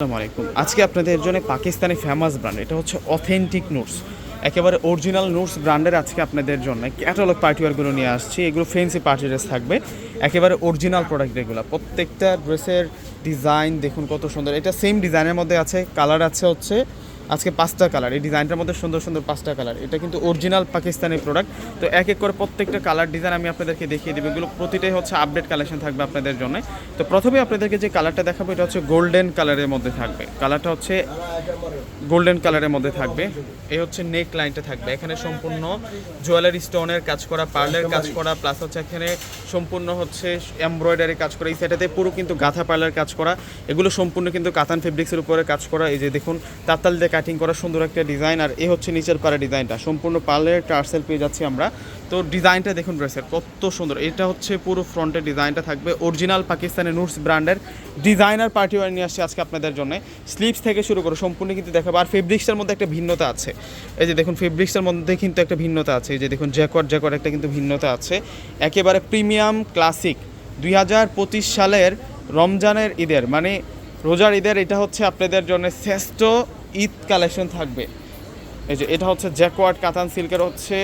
আসসালামু আলাইকুম। আজকে আপনাদের জন্য পাকিস্তানি ফেমাস ব্র্যান্ড এটা হচ্ছে অথেন্টিক নোটস একেবারে অরিজিনাল নোটস ব্র্যান্ডের আজকে আপনাদের জন্য ক্যাটালগ পার্টিওয়ারগুলো নিয়ে আসছি। এগুলো ফেন্সি পার্টি ড্রেস থাকবে। একেবারে অরিজিনাল প্রোডাক্ট এগুলো প্রত্যেকটা ড্রেসের ডিজাইন দেখুন কত সুন্দর। এটা সেম ডিজাইনের মধ্যে আছে। কালার আছে হচ্ছে আজকে পাঁচটা কালার এই ডিজাইনটার মধ্যে সুন্দর সুন্দর পাঁচটা কালার। এটা কিন্তু অরিজিনাল পাকিস্তানি প্রোডাক্ট তো এক এক করে প্রত্যেকটা কালার ডিজাইন আমি আপনাদেরকে দেখিয়ে দেবো। এগুলো প্রতিটাই হচ্ছে আপডেট কালেকশন থাকবে আপনাদের জন্য। তো প্রথমে আপনাদেরকে যে কালারটা দেখাবো এটা হচ্ছে গোল্ডেন কালারের মধ্যে থাকবে। কালারটা হচ্ছে গোল্ডেন কালারের মধ্যে থাকবে। এই হচ্ছে নেক লাইনটা থাকবে। এখানে সম্পূর্ণ জুয়েলারি স্টোনের কাজ করা পার্লের কাজ করা প্লাস হচ্ছে এখানে সম্পূর্ণ হচ্ছে এমব্রয়ডারি কাজ করা। এই সেটাতে পুরো কিন্তু গাথা পার্লার কাজ করা। এগুলো সম্পূর্ণ কিন্তু কাতান ফেব্রিক্সের উপরে কাজ করা। এই যে দেখুন তাতাল দিয়ে কাটিং করা সুন্দর একটা ডিজাইন আর এই হচ্ছে নিচের পাড়া ডিজাইনটা সম্পূর্ণ পার্লের টার্সেল পেয়ে যাচ্ছি আমরা। তো ডিজাইনটা দেখুন ড্রেসের কত সুন্দর। এটা হচ্ছে পুরো ফ্রন্টের ডিজাইনটা থাকবে। অরিজিনাল পাকিস্তানের নুটস ব্র্যান্ডের ডিজাইনার পার্টি ওয়ার নিয়ে আসছে আজকে আপনাদের জন্য। স্লিপস থেকে শুরু করে সম্পূর্ণ কিন্তু দেখাবো। আর ফেব্রিক্সটার মধ্যে একটা ভিন্নতা আছে। এই যে দেখুন ফেব্রিক্সটার মধ্যে কিন্তু একটা ভিন্নতা আছে। এই যে দেখুন, জ্যাকট জ্যাকট একটা কিন্তু ভিন্নতা আছে। একেবারে প্রিমিয়াম ক্লাসিক দুই হাজার পঁচিশ সালের রমজানের ঈদের মানে রোজার ঈদের, এটা হচ্ছে আপনাদের জন্য শ্রেষ্ঠ ঈদ কালেকশন থাকবে। এই যে এটা হচ্ছে জ্যাকওয়ার্ড কাতান সিল্কের হচ্ছে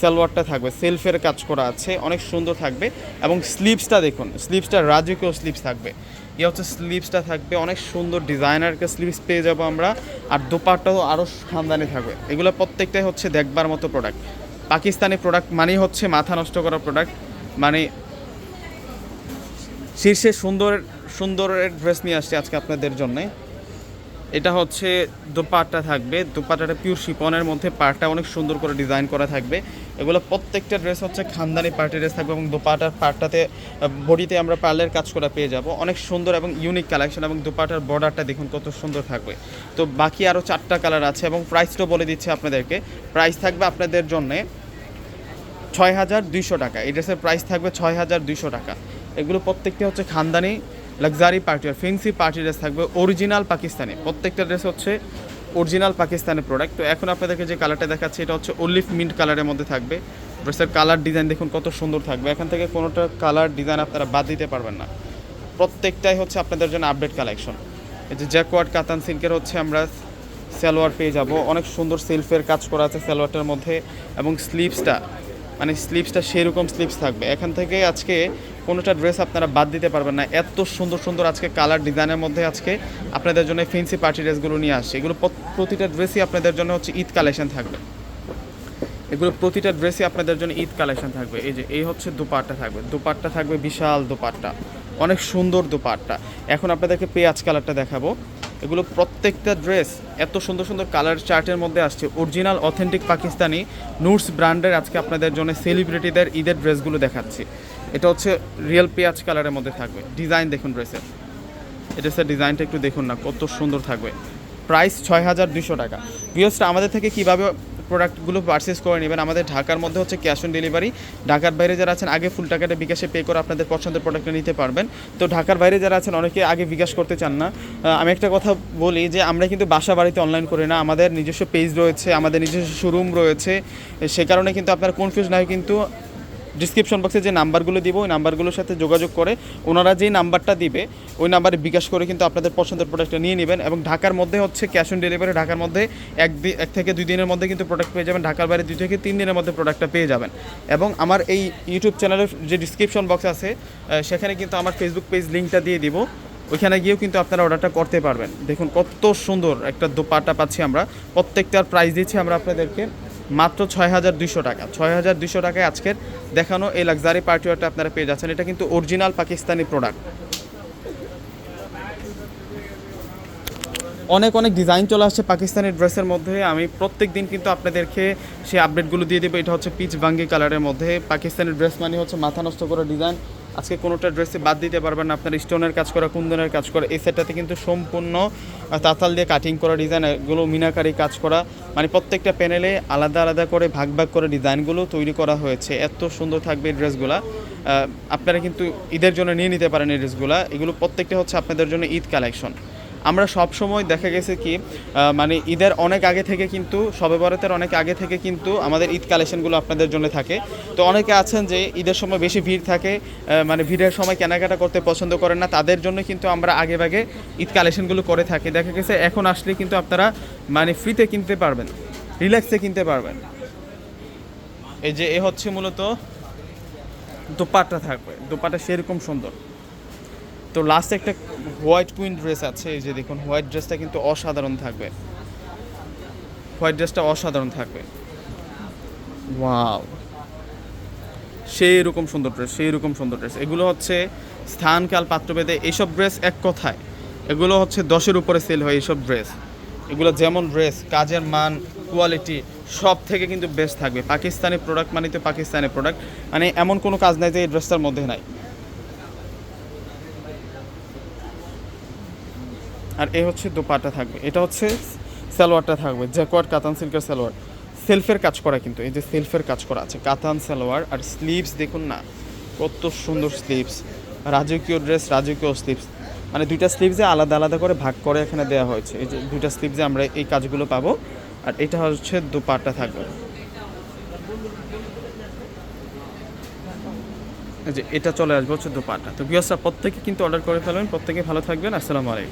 সালোয়ারটা থাকবে, সেলফের কাজ করা আছে, অনেক সুন্দর থাকবে। এবং স্লিপসটা দেখুন স্লিপসটা রাজকীয় স্লিপস থাকবে। ইয়ে হচ্ছে স্লিপসটা থাকবে, অনেক সুন্দর ডিজাইনারকে স্লিপস পেয়ে যাব আমরা। আর দোপারটাও আরও খানদানি থাকবে। এগুলো প্রত্যেকটাই হচ্ছে দেখবার মতো প্রোডাক্ট পাকিস্তানি প্রোডাক্ট মানেই হচ্ছে মাথা নষ্ট করা প্রোডাক্ট মানে শীর্ষে সুন্দর, সুন্দরের ড্রেস নিয়ে আসছে আজকে আপনাদের জন্যে। এটা হচ্ছে দোপাট্টা থাকবে। দোপাট্টাটা পিওর শিপনের মধ্যে পাটটা অনেক সুন্দর করে ডিজাইন করা থাকবে। এগুলো প্রত্যেকটা ড্রেস হচ্ছে খানদানি পার্টি ড্রেস থাকবে এবং দোপাটার পাটটাতে বডিতে আমরা পার্লের কাজ করা পেয়ে যাব। অনেক সুন্দর এবং ইউনিক কালেকশন এবং দোপাটার বর্ডারটা দেখুন কত সুন্দর থাকবে। তো বাকি আরও চারটা কালার আছে এবং প্রাইসটাও বলে দিচ্ছি আপনাদেরকে। প্রাইস থাকবে আপনাদের জন্যে ছয় হাজার দুইশো টাকা। এই ড্রেসের প্রাইস থাকবে ছয় হাজার দুইশো টাকা। এগুলো প্রত্যেকটা হচ্ছে খানদানি লাক্সারি পার্টি আর ফেন্সি পার্টি ড্রেস থাকবে অরিজিনাল পাকিস্তানি। প্রত্যেকটা ড্রেস হচ্ছে অরিজিনাল পাকিস্তানি প্রোডাক্ট তো এখন আপনাদেরকে যে কালারটা দেখাচ্ছি, এটা হচ্ছে অলিভ মিন্ট কালারের মধ্যে থাকবে। ড্রেসের কালার ডিজাইন দেখুন কত সুন্দর থাকবে। এখান থেকে কোনোটা কালার ডিজাইন আপনারা বাদ দিতে পারবেন না। প্রত্যেকটাই হচ্ছে আপনাদের জন্য আপডেট কালেকশন এই যে জ্যাকওয়ার্ড কাতান সিল্কের হচ্ছে আমরা সালোয়ার পেয়ে যাব। অনেক সুন্দর সেলফের কাজ করা আছে সালোয়ারটার মধ্যে। এবং স্লিপসটা মানে স্লিপসটা সেরকম স্লিপস থাকবে। এখান থেকে আজকে কোনোটা ড্রেস আপনারা বাদ দিতে পারবেন না। এত সুন্দর সুন্দর আজকে কালার ডিজাইনের মধ্যে আজকে আপনাদের জন্য ফেন্সি পার্টি ড্রেসগুলো নিয়ে আসছে। এগুলো প্রতিটা ড্রেসই আপনাদের জন্য হচ্ছে ঈদ কালেকশন থাকবে। এগুলো প্রতিটা ড্রেসই আপনাদের জন্য ঈদ কালেকশন থাকবে। এই যে, এই হচ্ছে দুপাট্টা থাকবে। দুপাট্টা থাকবে বিশাল দুপাট্টা। অনেক সুন্দর দুপাট্টা। এখন আপনাদেরকে পেঁয়াজ কালারটা দেখাবো। এগুলো প্রত্যেকটা ড্রেস এত সুন্দর সুন্দর কালার চার্টের মধ্যে আসছে। অরিজিনাল অথেন্টিক পাকিস্তানি নুটস ব্র্যান্ডের আজকে আপনাদের জন্য সেলিব্রিটিদের ঈদের ড্রেসগুলো দেখাচ্ছি। এটা হচ্ছে রিয়েল পেঁয়াজ কালারের মধ্যে থাকবে। ডিজাইন দেখুন ড্রেসের এটা স্যার ডিজাইনটা একটু দেখুন না, কত সুন্দর থাকবে। প্রাইস ছয় হাজার দুশো টাকা। ভিওসটা আমাদের থেকে কীভাবে প্রোডাক্টগুলো পারচেস করে নেবেন। আমাদের ঢাকার মধ্যে হচ্ছে ক্যাশ অন ডেলিভারি ঢাকার বাইরে যারা আছেন, আগে ফুল টাকাটা বিকাশে পে করে আপনাদের পছন্দের প্রোডাক্টটা নিতে পারবেন। তো ঢাকার বাইরে যারা আছেন, অনেকে আগে বিকাশ করতে চান না। আমি একটা কথা বলি যে, আমরা কিন্তু বাসা বাড়িতে অনলাইন করি না। আমাদের নিজস্ব পেজ রয়েছে, আমাদের নিজস্ব শোরুম রয়েছে। সে কারণে কিন্তু আপনার কনফিউজ না কিন্তু ডিসক্রিপশন বক্সে যে নাম্বারগুলো দিব, ওই নাম্বারগুলোর সাথে যোগাযোগ করে ওনারা যেই নাম্বারটা দিবে, ওই নাম্বারে বিকাশ করে কিন্তু আপনাদের পছন্দের প্রোডাক্টটা নিয়ে নেবেন এবং ঢাকার মধ্যে হচ্ছে ক্যাশ অন ডেলিভারি ঢাকার মধ্যে এক এক থেকে দুই দিনের মধ্যে কিন্তু প্রোডাক্ট পেয়ে যাবেন। ঢাকার বাইরে দুই থেকে তিন দিনের মধ্যে প্রোডাক্টটা পেয়ে যাবেন। এবং আমার এই ইউটিউব চ্যানেলের যে ডিসক্রিপশন বক্স আছে সেখানে কিন্তু আমার ফেসবুক পেজ লিঙ্কটা দিয়ে দিব। ওইখানে গিয়েও কিন্তু আপনারা অর্ডারটা করতে পারবেন। দেখুন কত সুন্দর একটা দোপাটা পাচ্ছি আমরা। প্রত্যেকটার প্রাইস দিচ্ছি আমরা আপনাদেরকে। মাত্র ছয় হাজার দুইশো টাকা। ছয় হাজার দুইশো টাকায় আজকের দেখানো এই লাক্সারি পার্টিওয়ারটা আপনারা পেয়ে যাচ্ছেন। এটা কিন্তু অরিজিনাল পাকিস্তানি প্রোডাক্ট অনেক অনেক ডিজাইন চলে আসছে পাকিস্তানি ড্রেসের মধ্যে। আমি প্রত্যেক দিন কিন্তু আপনাদেরকে সেই আপডেটগুলো দিয়ে দেবো। এটা হচ্ছে পিচ বাঙ্গি কালারের মধ্যে। পাকিস্তানি ড্রেস মানে হচ্ছে মাথা নষ্ট করা ডিজাইন আজকে কোনোটা ড্রেসে বাদ দিতে পারবেন না। আপনার স্টোনের কাজ করা, কুন্দনের কাজ করা, এই সেটটাতে কিন্তু সম্পূর্ণ তাঁতাল দিয়ে কাটিং করা ডিজাইন এগুলো মিনাকারি কাজ করা। মানে প্রত্যেকটা প্যানেলে আলাদা আলাদা করে, ভাগ ভাগ করে ডিজাইনগুলো তৈরি করা হয়েছে। এত সুন্দর থাকবে এই ড্রেসগুলো আপনারা কিন্তু ঈদের জন্য নিয়ে নিতে পারেন এই ড্রেসগুলো এগুলো প্রত্যেকটা হচ্ছে আপনাদের জন্য ঈদ কালেকশন আমরা সব সময় দেখা গেছে কি মানে ঈদের অনেক আগে থেকে কিন্তু সবে বরাতের অনেক আগে থেকে কিন্তু আমাদের ঈদ কালেকশনগুলো আপনাদের জন্য থাকে। তো অনেকে আছেন যে ঈদের সময় বেশি ভিড় থাকে মানে ভিড়ের সময় কেনাকাটা করতে পছন্দ করেন না, তাদের জন্য কিন্তু আমরা আগে ভাগে ঈদ কালেকশনগুলো করে থাকি। দেখা গেছে এখন আসলে কিন্তু আপনারা মানে ফ্রিতে কিনতে পারবেন রিল্যাক্সে কিনতে পারবেন। এই যে এ হচ্ছে মূলত দোপাট্টা থাকবে, দোপাট্টা সেরকম সুন্দর। তো লাস্টে একটা হোয়াইট কুইন ড্রেস আছে, এই যে দেখুন হোয়াইট ড্রেসটা কিন্তু অসাধারণ থাকবে। হোয়াইট ড্রেসটা অসাধারণ থাকবে। ওয়াও সেই রকম সুন্দর ড্রেস সেই রকম সুন্দর ড্রেস এগুলো হচ্ছে স্থানকাল পাত্রভেদে এইসব ড্রেস এক কথায়। এগুলো হচ্ছে দশের উপরে সেল হয় এইসব ড্রেস এগুলো যেমন ড্রেস কাজের মান কোয়ালিটি সব থেকে কিন্তু বেস্ট থাকবে। পাকিস্তানি প্রোডাক্ট মানে তো পাকিস্তানি প্রোডাক্ট মানে এমন কোনো কাজ নাই যে এই ড্রেসটার মধ্যে নাই। আর এ হচ্ছে দোপাটা থাকবে। এটা হচ্ছে সালোয়ারটা থাকবে জ্যাকোয়ার্ড কাতান সিল্কের সালোয়ার। সেলফের কাজ করা কিন্তু, এই যে সেলফের কাজ করা আছে, কাতান সালোয়ার আর স্লিভস দেখুন না, কত সুন্দর স্লিভস। রাজকীয় ড্রেস, রাজকীয় স্লিভস। মানে দুইটা স্লিভসে আলাদা আলাদা করে ভাগ করে এখানে দেওয়া হয়েছে। এই যে দুইটা স্লিভসে আমরা এই কাজগুলো পাবো। আর এটা হচ্ছে দোপাট্টা থাকবে। যে এটা চলে আসবে হচ্ছে দোপাট্টা। তো বিয়সরা প্রত্যেকে কিন্তু অর্ডার করে ফেলবেন। প্রত্যেকে ভালো থাকবেন। আসসালামু আলাইকুম।